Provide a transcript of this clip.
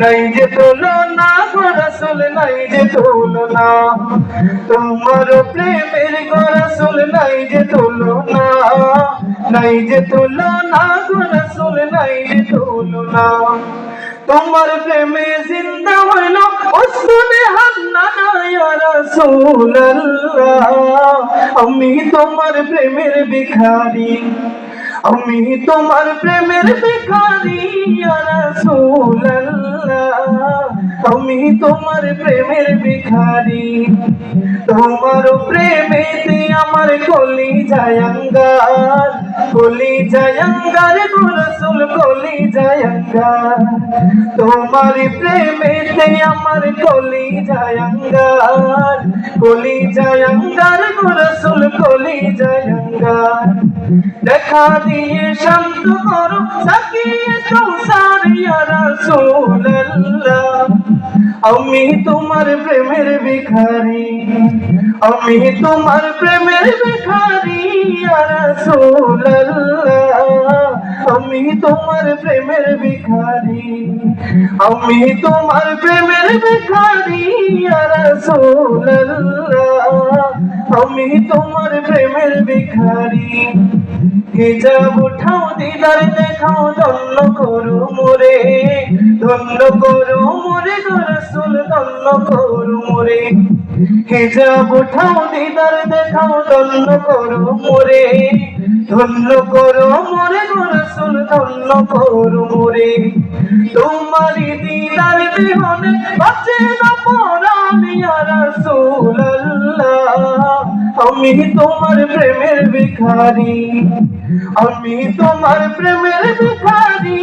নাই যে তুলনা রাসূল, নাই যে তুলনা। তোমার প্রেমের রাসূল, নাই যে তুলনা। নাই যে তুলনা রাসূল, নাই যে তুলনা। তোমার প্রেমে জিন্দা হইল হান্নানা ইয়া রাসূলুল্লাহ আমি তোমার প্রেমের ভিখারি। আমি তোমার প্রেমের ভিখারি রাসূলুল্লাহ আমি তোমার প্রেমের ভিখারি। তোমার প্রেমেতে আমার কলি জায়ঙ্গার কলি জায়ঙ্গার রাসূল কলি জায়ঙ্গার তোমার প্রেমেতে আমার কলি জায়ঙ্গার কলি জায়ঙ্গার রাসূল কলি জায়ঙ্গার দেখা দিয়ে শান্ত করো সাকিয়ে ইয়া রাসূলুল্লাহ আমি তোমার প্রেমের ভিখারি, আমি তোমার প্রেমের ভিখারি আমি তোমার প্রেমের ভিখারি, আমি তোমার প্রেমের ভিখারি আমি তোমার প্রেমের ভিখারি। হিজাব উঠাও দিদার দেখাও, ধন্য করো মোরে, ধন্য করো মোরে গো ধন্য করো মোরে। হিজাব উঠাও, দিদার দেখাও করো মোরে। ধন্য করো মোরে ধন্য করো মোরে। তোমারি দিদার না আমি তোমার প্রেমের ভিখারি। আমি তোমার প্রেমের ভিখারি।